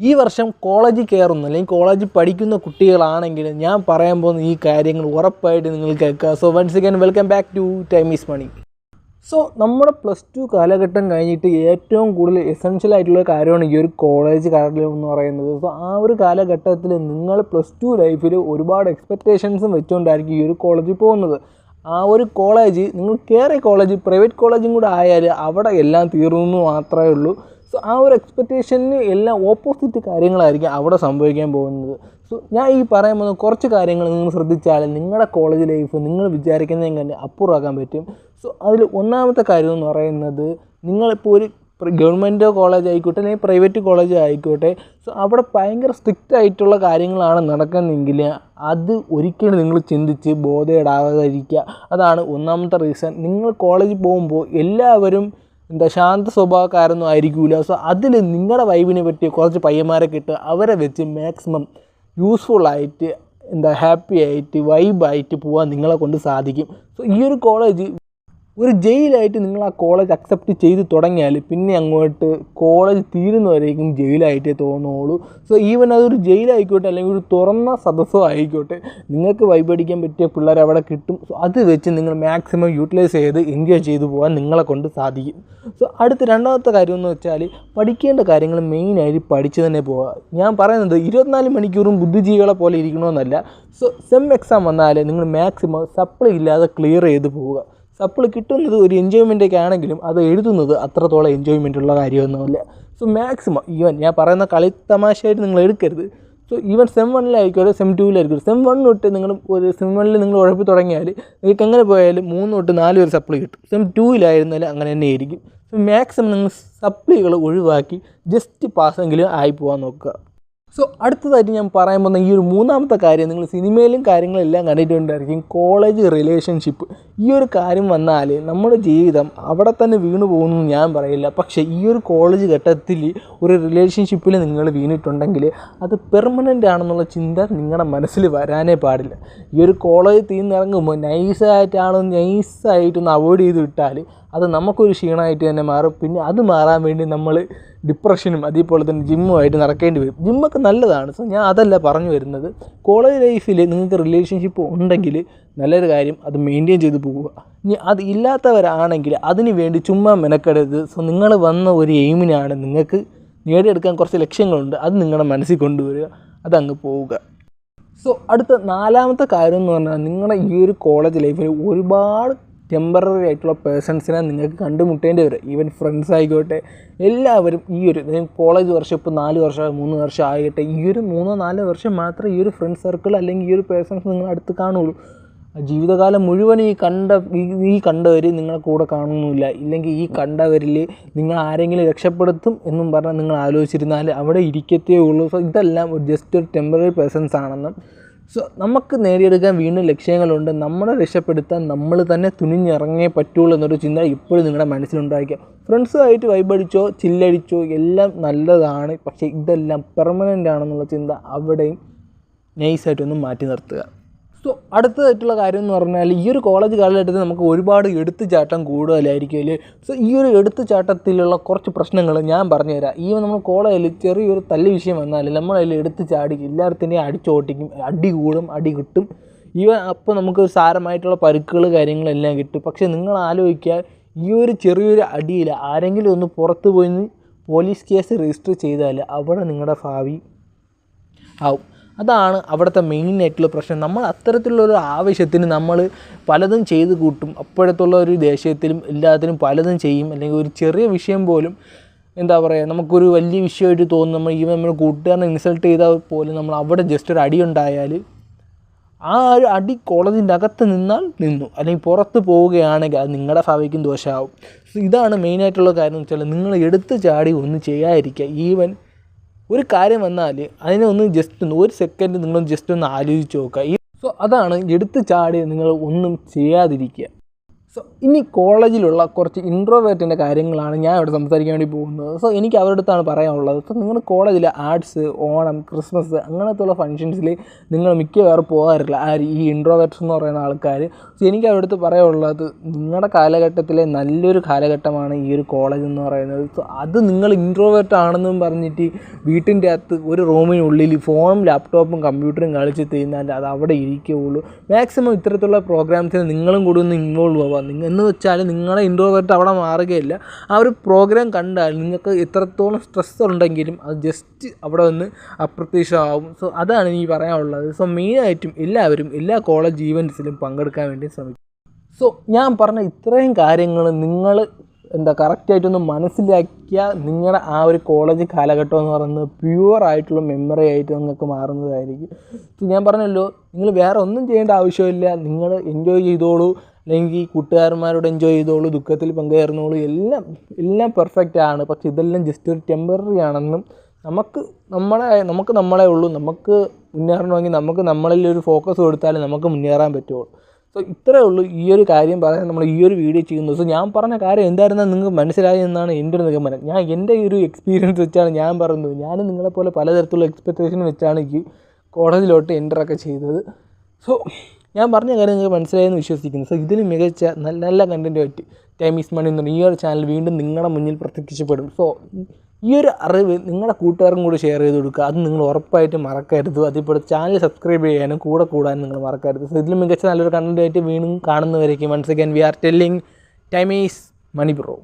ഈ വർഷം കോളേജിൽ കയറുന്ന അല്ലെങ്കിൽ കോളേജിൽ പഠിക്കുന്ന കുട്ടികളാണെങ്കിൽ ഞാൻ പറയാൻ പോകുന്ന ഈ കാര്യങ്ങൾ ഉറപ്പായിട്ട് നിങ്ങൾ കേൾക്കുക. So once again welcome back to time is money so നമ്മുടെ പ്ലസ് ടു കാലഘട്ടം കഴിഞ്ഞിട്ട് ഏറ്റവും കൂടുതൽ എസെൻഷ്യൽ ആയിട്ടുള്ള കാര്യമാണ് ഈ ഒരു കോളേജ് കാലം എന്ന് പറയുന്നത്. സോ ആ ഒരു കാലഘട്ടത്തിൽ നിങ്ങൾ പ്ലസ് ടു ലൈഫിൽ ഒരുപാട് എക്സ്പെക്റ്റേഷൻസും വെച്ചുകൊണ്ടായിരിക്കും ഈ ഒരു കോളേജിൽ പോകുന്നത്. ആ ഒരു കോളേജ് നിങ്ങൾ കയറിയ കോളേജ് പ്രൈവറ്റ് കോളേജും കൂടെ ആയാൽ അവിടെ എല്ലാം തീർന്നു മാത്രമേ ഉള്ളൂ. സോ ആ ഒരു എക്സ്പെക്റ്റേഷന് എല്ലാം ഓപ്പോസിറ്റ് കാര്യങ്ങളായിരിക്കും അവിടെ സംഭവിക്കാൻ പോകുന്നത്. സോ ഞാൻ ഈ പറയാൻ പോകുന്ന കുറച്ച് കാര്യങ്ങൾ നിങ്ങൾ ശ്രദ്ധിച്ചാൽ നിങ്ങളുടെ കോളേജ് ലൈഫ് നിങ്ങൾ വിചാരിക്കുന്നതിന് തന്നെ അപ്പുറമാക്കാൻ പറ്റും. സോ അതിൽ ഒന്നാമത്തെ കാര്യം എന്ന് പറയുന്നത് നിങ്ങളിപ്പോൾ ഒരു ഗവൺമെന്റ് കോളേജ് ആയിക്കോട്ടെ അല്ലെങ്കിൽ പ്രൈവറ്റ് കോളേജ് ആയിക്കോട്ടെ സോ അവിടെ ഭയങ്കര സ്ട്രിക്റ്റ് ആയിട്ടുള്ള കാര്യങ്ങളാണ് നടക്കുന്നതെങ്കിൽ അത് ഒരിക്കലും നിങ്ങൾ ചിന്തിച്ച് ബോധേടാകാതിരിക്കുക. അതാണ് ഒന്നാമത്തെ റീസൺ നിങ്ങൾ കോളേജിൽ പോകുമ്പോൾ എല്ലാവരും എന്താ ശാന്ത സ്വഭാവക്കാരൊന്നും ആയിരിക്കില്ല സോ അതിൽ നിങ്ങളുടെ വൈബിനെ പറ്റി കുറച്ച് പയ്യന്മാരെ കിട്ടുക അവരെ വെച്ച് മാക്സിമം യൂസ്ഫുള്ളായിട്ട് എന്താ ഹാപ്പി ആയിട്ട് വൈബായിട്ട് പോകാൻ നിങ്ങളെ കൊണ്ട് സാധിക്കും. സോ ഈ ഒരു കോളേജ് ഒരു ജയിലായിട്ട് നിങ്ങൾ ആ കോളേജ് അക്സെപ്റ്റ് ചെയ്ത് തുടങ്ങിയാൽ പിന്നെ അങ്ങോട്ട് കോളേജ് തീരുന്നവരേക്കും ജയിലായിട്ടേ തോന്നുള്ളൂ. സോ ഈവൻ അതൊരു ജയിലായിക്കോട്ടെ അല്ലെങ്കിൽ ഒരു തുറന്ന സദസ്സോ ആയിക്കോട്ടെ നിങ്ങൾക്ക് വൈബടിക്കാൻ പറ്റിയ പിള്ളേർ അവിടെ കിട്ടും. സോ അത് വെച്ച് നിങ്ങൾ മാക്സിമം യൂട്ടിലൈസ് ചെയ്ത് എൻജോയ് ചെയ്തു പോകാൻ നിങ്ങളെ കൊണ്ട് സാധിക്കും. സോ അടുത്ത രണ്ടാമത്തെ കാര്യം എന്ന് വെച്ചാൽ പഠിക്കേണ്ട കാര്യങ്ങൾ മെയിനായിട്ട് പഠിച്ചു തന്നെ പോവുക. ഞാൻ പറയുന്നത് ഇരുപത്തിനാല് മണിക്കൂറും ബുദ്ധിജീവികളെ പോലെ ഇരിക്കണമെന്നല്ല. സോ സെം എക്സാം വന്നാൽ നിങ്ങൾ മാക്സിമം സപ്ലൈ ഇല്ലാതെ ക്ലിയർ ചെയ്ത് പോവുക. സപ്ലി കിട്ടുന്നത് ഒരു എൻജോയ്മെന്റൊക്കെ ആണെങ്കിലും അത് എഴുതുന്നത് അത്രത്തോളം എൻജോയ്മെന്റ് ഉള്ള കാര്യമൊന്നുമില്ല. സോ മാക്സിമം ഈവൻ ഞാൻ പറയുന്ന കളി തമാശയായിട്ട് നിങ്ങൾ എടുക്കരുത്. സോ ഈവൻ സെം വണ്ണിലായിക്കോട്ടെ സെം ടൂവിലായിരിക്കും സെം വൺ തൊട്ട് നിങ്ങൾ ഒരു സെം വണ്ണിൽ നിങ്ങൾ ഉഴപ്പി തുടങ്ങിയാൽ നിങ്ങൾക്ക് എങ്ങനെ പോയാലും മൂന്ന് തൊട്ട് നാല് വരെ സപ്ലി കിട്ടും. സെം ടൂവിലായിരുന്നാലും അങ്ങനെ തന്നെ ആയിരിക്കും. സോ മാക്സിമം നിങ്ങൾ സപ്ലികൾ ഒഴിവാക്കി ജസ്റ്റ് പാസ്സെങ്കിലും ആയി പോകാൻ നോക്കുക. സോ അടുത്തതായിട്ട് ഞാൻ പറയാൻ പോകുന്ന ഈ ഒരു മൂന്നാമത്തെ കാര്യം നിങ്ങൾ സിനിമയിലും കാര്യങ്ങളെല്ലാം കണ്ടിട്ടുണ്ടായിരിക്കും. കോളേജ് റിലേഷൻഷിപ്പ് ഈ ഒരു കാര്യം വന്നാൽ നമ്മുടെ ജീവിതം അവിടെ തന്നെ വീണു പോകുന്നു ഞാൻ പറയില്ല. പക്ഷേ ഈ ഒരു കോളേജ് ഘട്ടത്തിൽ ഒരു റിലേഷൻഷിപ്പിൽ നിങ്ങൾ വീണിട്ടുണ്ടെങ്കിൽ അത് പെർമനന്റ് ആണെന്നുള്ള ചിന്ത നിങ്ങളുടെ മനസ്സിൽ വരാനേ പാടില്ല. ഈ ഒരു കോളേജ് തീർന്നിറങ്ങുമ്പോൾ നൈസായിട്ടാണോ നൈസായിട്ടൊന്ന് അവോയ്ഡ് ചെയ്ത് വിട്ടാൽ അത് നമുക്കൊരു ക്ഷീണമായിട്ട് തന്നെ മാറും. പിന്നെ അത് മാറാൻ വേണ്ടി നമ്മൾ ഡിപ്രഷനും അതേപോലെ തന്നെ ജിമ്മുമായിട്ട് നടക്കേണ്ടി വരും. ജിമ്മൊക്കെ നല്ലതാണ്. സോ ഞാൻ അതല്ല പറഞ്ഞു വരുന്നത്. കോളേജ് ലൈഫിൽ നിങ്ങൾക്ക് റിലേഷൻഷിപ്പ് ഉണ്ടെങ്കിൽ നല്ലൊരു കാര്യം അത് മെയിന്റെയിൻ ചെയ്ത് പോവുക. ഇനി അത് ഇല്ലാത്തവരാണെങ്കിൽ അതിന് വേണ്ടി ചുമ്മാ മെനക്കെടരുത്. സോ നിങ്ങൾ വന്ന ഒരു എയിമിനാണ് നിങ്ങൾക്ക് നേടിയെടുക്കാൻ കുറച്ച് ലക്ഷ്യങ്ങളുണ്ട്. അത് നിങ്ങളുടെ മനസ്സിൽ കൊണ്ടുവരിക. അതങ്ങ് പോവുക. സോ അടുത്ത നാലാമത്തെ കാര്യം എന്ന് പറഞ്ഞാൽ നിങ്ങളുടെ ഈ ഒരു കോളേജ് ലൈഫിൽ ഒരുപാട് ടെമ്പററി ആയിട്ടുള്ള പേഴ്സൺസിനെ നിങ്ങൾക്ക് കണ്ടുമുട്ടേണ്ടി വരും. ഈവൻ ഫ്രണ്ട്സ് ആയിക്കോട്ടെ എല്ലാവരും ഈ ഒരു കോളേജ് വർഷം ഇപ്പോൾ നാല് വർഷം മൂന്ന് വർഷം ആകട്ടെ ഈ ഒരു മൂന്നോ നാലോ വർഷം മാത്രമേ ഈ ഒരു ഫ്രണ്ട് സർക്കിൾ അല്ലെങ്കിൽ ഈ ഒരു പേഴ്സൺസ് നിങ്ങൾ അടുത്ത് കാണുള്ളൂ. ജീവിതകാലം മുഴുവൻ ഈ കണ്ട ഈ- കണ്ടവർ നിങ്ങളെ കൂടെ കാണുന്നില്ല ഇല്ലെങ്കിൽ ഈ കണ്ടവരിൽ നിങ്ങൾ ആരെങ്കിലും രക്ഷപ്പെടുത്തും എന്നും പറഞ്ഞാൽ നിങ്ങൾ ആലോചിച്ചിരുന്നാൽ അവിടെ ഇരിക്കത്തേ ഉള്ളൂ. ഇതെല്ലാം ജസ്റ്റ് ഒരു ടെമ്പററി പേഴ്സൺസ് ആണെന്നും സോ നമുക്ക് നേടിയെടുക്കാൻ വീണ്ടും ലക്ഷ്യങ്ങളുണ്ട്. നമ്മളെ രക്ഷപ്പെടുത്താൻ നമ്മൾ തന്നെ തുനിഞ്ഞിറങ്ങേ പറ്റുള്ളൂ എന്നൊരു ചിന്ത ഇപ്പോഴും നിങ്ങളുടെ മനസ്സിലുണ്ടായിരിക്കുക ഫ്രണ്ട്സുമായിട്ട് വൈബടിച്ചോ ചില്ലടിച്ചോ എല്ലാം നല്ലതാണ്. പക്ഷേ ഇതെല്ലാം പെർമനന്റ് ആണെന്നുള്ള ചിന്ത അവിടെയും നൈസായിട്ടൊന്ന് മാറ്റി നിർത്തുക. സോ അടുത്തതായിട്ടുള്ള കാര്യം എന്ന് പറഞ്ഞാൽ ഈ ഒരു കോളേജ് കാലഘട്ടത്തിൽ നമുക്ക് ഒരുപാട് എടുത്തുചാട്ടം കൂടുതലായിരിക്കും അല്ലേ? സോ ഈ ഒരു എടുത്തുചാട്ടത്തിലുള്ള കുറച്ച് പ്രശ്നങ്ങൾ ഞാൻ പറഞ്ഞുതരാം. ഈവൻ നമ്മൾ കോളേജിൽ ചെറിയൊരു തല്ല് വിഷയം വന്നാൽ നമ്മളതിൽ എടുത്ത് ചാടി എല്ലാത്തിനെയും അടിച്ചോട്ടിക്കും അടി കൂടും അടി കിട്ടും. ഇവ അപ്പോൾ നമുക്ക് സാരമായിട്ടുള്ള പരുക്കുകൾ കാര്യങ്ങളെല്ലാം കിട്ടും. പക്ഷേ നിങ്ങൾ ആലോചിക്കുക ഈ ഒരു ചെറിയൊരു അടിയിൽ ആരെങ്കിലും ഒന്ന് പുറത്ത് പോയി പോലീസ് കേസ് രജിസ്റ്റർ ചെയ്താൽ അവിടെ നിങ്ങളുടെ ഭാവി ആവും. അതാണ് അവിടുത്തെ മെയിൻ ആയിട്ടുള്ള പ്രശ്നം. നമ്മൾ അത്തരത്തിലുള്ള ഒരു ആവശ്യത്തിന് നമ്മൾ പലതും ചെയ്ത് കൂട്ടും. അപ്പോഴത്തുള്ള ഒരു ദേഷ്യത്തിലും എല്ലാത്തിനും പലതും ചെയ്യും. അല്ലെങ്കിൽ ഒരു ചെറിയ വിഷയം പോലും എന്താ പറയുക നമുക്കൊരു വലിയ വിഷയമായിട്ട് തോന്നും. നമ്മൾ ഈ നമ്മൾ കൂട്ടുകാരനെ ഇൻസൾട്ട് ചെയ്താൽ പോലും നമ്മൾ അവിടെ ജസ്റ്റ് ഒരു അടി ഉണ്ടായാൽ ആ ഒരു അടി കോളേജിന്റെ അകത്ത് നിന്നാൽ നിന്നു. അല്ലെങ്കിൽ പുറത്ത് പോവുകയാണെങ്കിൽ അത് നിങ്ങളുടെ ഭാവിക്കും ദോഷമാവും. ഇതാണ് മെയിനായിട്ടുള്ള കാര്യം എന്ന് വെച്ചാൽ നിങ്ങൾ എടുത്ത് ചാടി ഒന്നും ചെയ്യാതിരിക്കുക. ഈവൻ ഒരു കാര്യം വന്നാൽ അതിനെ ഒന്ന് ജസ്റ്റ് ഒന്ന് ഒരു സെക്കൻഡ് നിങ്ങൾ ജസ്റ്റ് ഒന്ന് ആലോചിച്ച് നോക്കുക. ഈ സോ അതാണ് എടുത്ത് ചാടി നിങ്ങൾ ഒന്നും ചെയ്യാതിരിക്കുക. സോ ഇനി കോളേജിലുള്ള കുറച്ച് ഇൻട്രോവേർട്ടിന്റെ കാര്യങ്ങളാണ് ഞാൻ ഇവിടെ സംസാരിക്കാൻ വേണ്ടി പോകുന്നത്. സോ എനിക്ക് അവരുടെ അടുത്താണ് പറയാനുള്ളത്. സോ നിങ്ങൾ കോളേജിൽ ആർട്സ് ഓണം ക്രിസ്മസ് അങ്ങനത്തുള്ള ഫങ്ഷൻസിൽ നിങ്ങൾ മിക്കവാറും പോകാറില്ല. ആര് ഈ ഇൻട്രോവേറ്റ്സ് എന്ന് പറയുന്ന ആൾക്കാർ സോ എനിക്ക് അവരുടെ അടുത്ത് പറയാനുള്ളത് നിങ്ങളുടെ കാലഘട്ടത്തിലെ നല്ലൊരു കാലഘട്ടമാണ് ഈ ഒരു കോളേജ് എന്ന് പറയുന്നത്. സോ അത് നിങ്ങൾ ഇൻട്രോവേറ്റ് ആണെന്നും പറഞ്ഞിട്ട് വീട്ടിന്റെ അകത്ത് ഒരു റൂമിനുള്ളിൽ ഫോണും ലാപ്ടോപ്പും കമ്പ്യൂട്ടറും കളിച്ച് തീരുന്നാൽ അത് അവിടെ ഇരിക്കുകയുള്ളൂ. മാക്സിമം ഇത്തരത്തിലുള്ള പ്രോഗ്രാംസിന് നിങ്ങളും കൂടി ഒന്ന് ഇൻവോൾവ് ആവുക എന്ന് വെച്ചാൽ നിങ്ങളെ ഇൻട്രോവേർട്ട് അവിടെ മാറുകയില്ല. ആ ഒരു പ്രോഗ്രാം കണ്ടാൽ നിങ്ങൾക്ക് എത്രത്തോളം സ്ട്രെസ് ഉണ്ടെങ്കിലും അത് ജസ്റ്റ് അവിടെ വന്ന് അപ്രത്യക്ഷമാവും. സോ അതാണ് എനിക്ക് പറയാനുള്ളത്. സോ മെയിനായിട്ടും എല്ലാവരും എല്ലാ കോളേജ് ഈവന്റ്സിലും പങ്കെടുക്കാൻ വേണ്ടി ശ്രമിക്കും. സോ ഞാൻ പറഞ്ഞ ഇത്രയും കാര്യങ്ങൾ നിങ്ങൾ എന്താ കറക്റ്റായിട്ടൊന്ന് മനസ്സിലാക്കിയ നിങ്ങളുടെ ആ ഒരു കോളേജ് കാലഘട്ടം എന്ന് പറയുന്നത് പ്യുവർ ആയിട്ടുള്ള മെമ്മറി ആയിട്ട് നിങ്ങൾക്ക് മാറുന്നതായിരിക്കും. ഞാൻ പറഞ്ഞല്ലോ നിങ്ങൾ വേറെ ഒന്നും ചെയ്യേണ്ട ആവശ്യമില്ല. നിങ്ങൾ എൻജോയ് ചെയ്തോളൂ. അല്ലെങ്കിൽ കൂട്ടുകാരന്മാരോട് എൻജോയ് ചെയ്തോളൂ ദുഃഖത്തിൽ പങ്കുചേർന്നോളൂ എല്ലാം എല്ലാം പെർഫെക്റ്റ് ആണ്. പക്ഷെ ഇതെല്ലാം ജസ്റ്റ് ഒരു ടെമ്പററി ആണെന്നും നമുക്ക് നമ്മളെ നമുക്ക് നമ്മളെ ഉള്ളൂ. നമുക്ക് മുന്നേറണമെങ്കിൽ നമുക്ക് നമ്മളിൽ ഒരു ഫോക്കസ് കൊടുത്താലേ നമുക്ക് മുന്നേറാൻ പറ്റുള്ളൂ. സോ ഇത്രയേ ഉള്ളൂ ഈ ഒരു കാര്യം പറയാൻ നമ്മൾ ഈ ഒരു വീഡിയോ ചെയ്യുന്നത്. സോ ഞാൻ പറഞ്ഞ കാര്യം എന്തായിരുന്നാൽ നിങ്ങൾക്ക് മനസ്സിലായി എന്നാണ് എന്റെ ഒരു നിഗമനം. ഞാൻ എന്റെ ഒരു എക്സ്പീരിയൻസ് വെച്ചാണ് ഞാൻ പറയുന്നത്. ഞാനും നിങ്ങളെപ്പോലെ പലതരത്തിലുള്ള എക്സ്പെക്റ്റേഷൻ വെച്ചാണ് ഈ കോളേജിലോട്ട് എന്റർ ഒക്കെ ചെയ്തത്. സോ ഞാൻ പറഞ്ഞ കാര്യം നിങ്ങൾക്ക് മനസ്സിലായെന്ന് വിശ്വസിക്കുന്നു. സോ ഇതിലും മികച്ച നല്ല നല്ല കണ്ടന്റുമായിട്ട് ടൈം ഈസ് മണി എന്ന് പറഞ്ഞ ഈ ഒരു ചാനൽ വീണ്ടും നിങ്ങളുടെ മുന്നിൽ പ്രത്യക്ഷപ്പെടും. സോ ഈ ഒരു അറിവ് നിങ്ങളുടെ കൂട്ടുകാർക്കും കൂടി ഷെയർ ചെയ്ത് കൊടുക്കുക. അത് നിങ്ങൾ ഉറപ്പായിട്ട് മറക്കരുത്. അതിപ്പോൾ ചാനൽ സബ്സ്ക്രൈബ് ചെയ്യാനും കൂടെ കൂടാനും നിങ്ങൾ മറക്കരുത്. സോ ഇതിലും മികച്ച നല്ലൊരു കണ്ടന്റായിട്ട് വീണ്ടും കാണുന്നവരേക്കും once again we are telling time is money bro